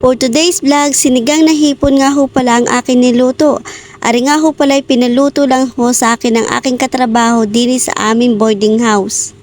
For today's vlog, sinigang na hipon nga ho pala ang akin niluto. Ari nga ho pala pinaluto lang ho sa akin ng aking katrabaho din sa aming boarding house.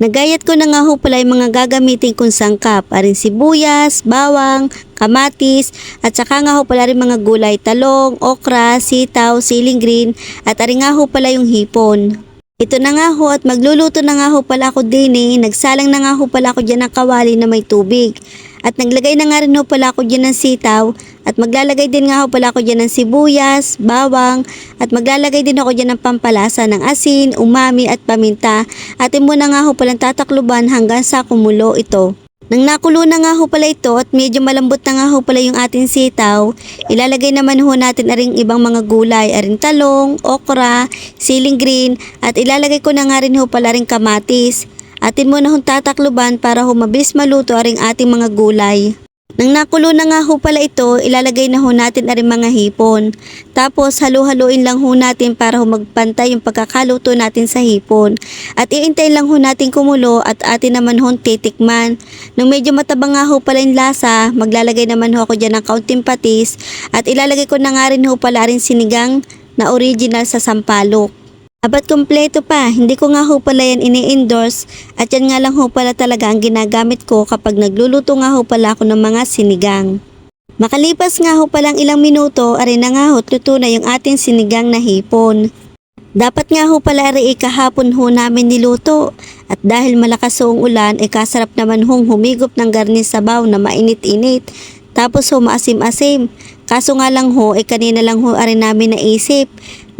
Nagayat ko na nga ho pala yung mga gagamitin kong sangkap, aring sibuyas, bawang, kamatis, at saka nga ho pala rin mga gulay, talong, okra, sitaw, siling green, at ari nga ho pala yung hipon. Ito na nga ho at magluluto na nga ho pala ako din eh. Nagsalang na nga ho pala ako dyan ng kawali na may tubig. At naglagay na nga rin ho pala ako dyan ng sitaw. At maglalagay din nga ho pala ako dyan ng sibuyas, bawang. At maglalagay din ako dyan ng pampalasa ng asin, umami at paminta. At muna nga ho palang tatakluban hanggang sa kumulo ito. Nang nakulo na nga ho pala ito at medyo malambot na nga ho pala yung ating sitaw, ilalagay naman ho natin aring ibang mga gulay, aring talong, okra, siling green, at ilalagay ko na nga rin ho pala ring kamatis. Atin muna hong tatakluban para ho mabilis maluto aring ating mga gulay. Nang nakulo na nga ho pala ito, ilalagay na ho natin aring mga hipon. Tapos halu-haluin lang ho natin para ho magpantay yung pagkakaluto natin sa hipon. At iintay lang ho natin kumulo at atin naman ho titikman. Nung medyo matabang nga ho pala yung lasa, maglalagay naman ho ako dyan ng kaunting patis at ilalagay ko na nga rin ho pala rin sinigang na original sa sampalok. Abat kompleto pa, hindi ko nga ho pala yan ini-endorse at yan nga lang ho pala talaga ang ginagamit ko kapag nagluluto nga ho pala ako ng mga sinigang. Makalipas nga ho palang ilang minuto, ari na nga ho luto yung ating sinigang na hipon. Dapat nga ho pala ari kahapon ho namin niluto at dahil malakas ho ang ulan ay kasarap naman hong humigop ng garnis sabaw na mainit-init tapos ho maasim-asim. Kaso nga lang ho ay kanina lang ho ari namin naisip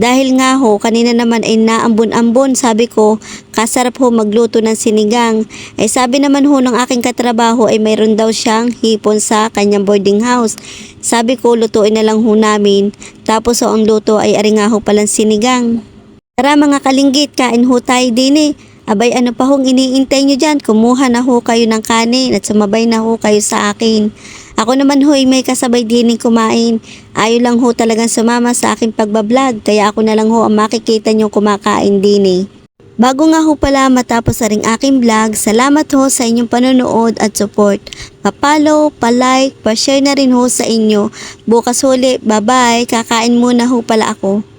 dahil nga ho, kanina naman ay naambon-ambon, sabi ko, kasarap ho magluto ng sinigang. Ay sabi naman ho ng aking katrabaho ay mayroon daw siyang hipon sa kanyang boarding house. Sabi ko, lutuin na lang ho namin. Tapos ho ang luto ay ari nga ho palang sinigang. Tara mga kalinggit, kain ho tayo din eh. Abay ano pa hong iniintay nyo dyan, kumuha na ho kayo ng kanin at sumabay na ho kayo sa akin. Ako naman ho'y may kasabay din kumain. Ayaw lang ho talagang sumama sa aking pagbablog kaya ako na lang ho ang makikita nyo kumakain din eh. Bago nga ho pala matapos sa ring aking vlog, salamat ho sa inyong panonood at support. Pa-follow, pa-like, pa-share na rin ho sa inyo. Bukas huli, bye-bye, kakain muna ho pala ako.